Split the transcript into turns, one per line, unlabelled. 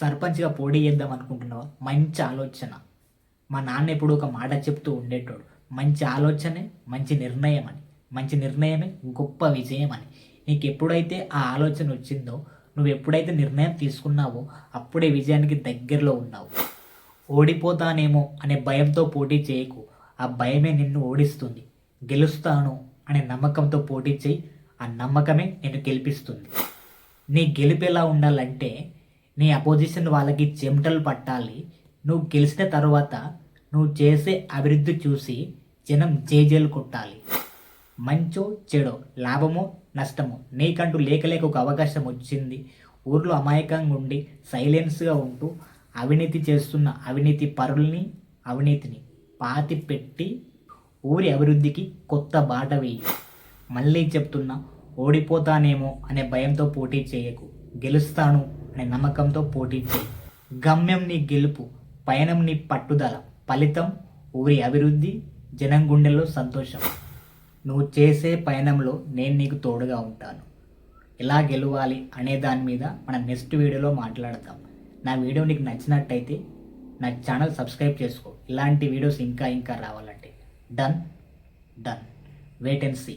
సర్పంచ్గా పోటీ చేద్దాం అనుకుంటున్నావా? మంచి ఆలోచన. మా నాన్న ఎప్పుడు ఒక మాట చెప్తూ ఉండేటోడు. మంచి ఆలోచనే మంచి నిర్ణయం అని మంచి నిర్ణయమే గొప్ప విజయం అని నీకు ఎప్పుడైతే ఆ ఆలోచన వచ్చిందో నువ్వు ఎప్పుడైతే నిర్ణయం తీసుకున్నావో అప్పుడే విజయానికి దగ్గరలో ఉన్నావు. ఓడిపోతానేమో అనే భయంతో పోటీ చేయకు. ఆ భయమే నిన్ను ఓడిస్తుంది. గెలుస్తాను అనే నమ్మకంతో పోటీ చేయి. ఆ నమ్మకమే నేను గెలిపిస్తుంది. నీ గెలుపు ఎలా ఉండాలంటే నీ అపోజిషన్ వాళ్ళకి చెమటలు పట్టాలి. నువ్వు గెలిచిన తర్వాత నువ్వు చేసే అభివృద్ధి చూసి జనం జేజేలు కొట్టాలి. మంచో చెడో లాభమో నష్టమో నీకంటూ లేక లేక ఒక అవకాశం వచ్చింది. ఊర్లో అమాయకంగా ఉండి సైలెన్స్గా ఉంటూ అవినీతి చేస్తున్న అవినీతి పరుల్ని అవినీతిని పాతి పెట్టి ఊరి అభివృద్ధికి కొత్త బాట వేయి. మళ్ళీ చెప్తున్నా ఓడిపోతానేమో అనే భయంతో పోటీ చేయకు. గెలుస్తాను. అనే నమ్మకంతో పోటీ గమ్యం నీ గెలుపు పయనం నీ పట్టుదల ఫలితం ఊరి అభివృద్ధి జనం గుండెల్లో సంతోషం. నువ్వు చేసే పయనంలో నేను నీకు తోడుగా ఉంటాను. ఎలా గెలవాలి అనే దాని మీద మనం నెక్స్ట్ వీడియోలో మాట్లాడతాం. నా వీడియో నీకు నచ్చినట్టయితే నా ఛానల్ సబ్స్క్రైబ్ చేసుకో. ఇలాంటి వీడియోస్ ఇంకా ఇంకా రావాలంటే done done wait and see.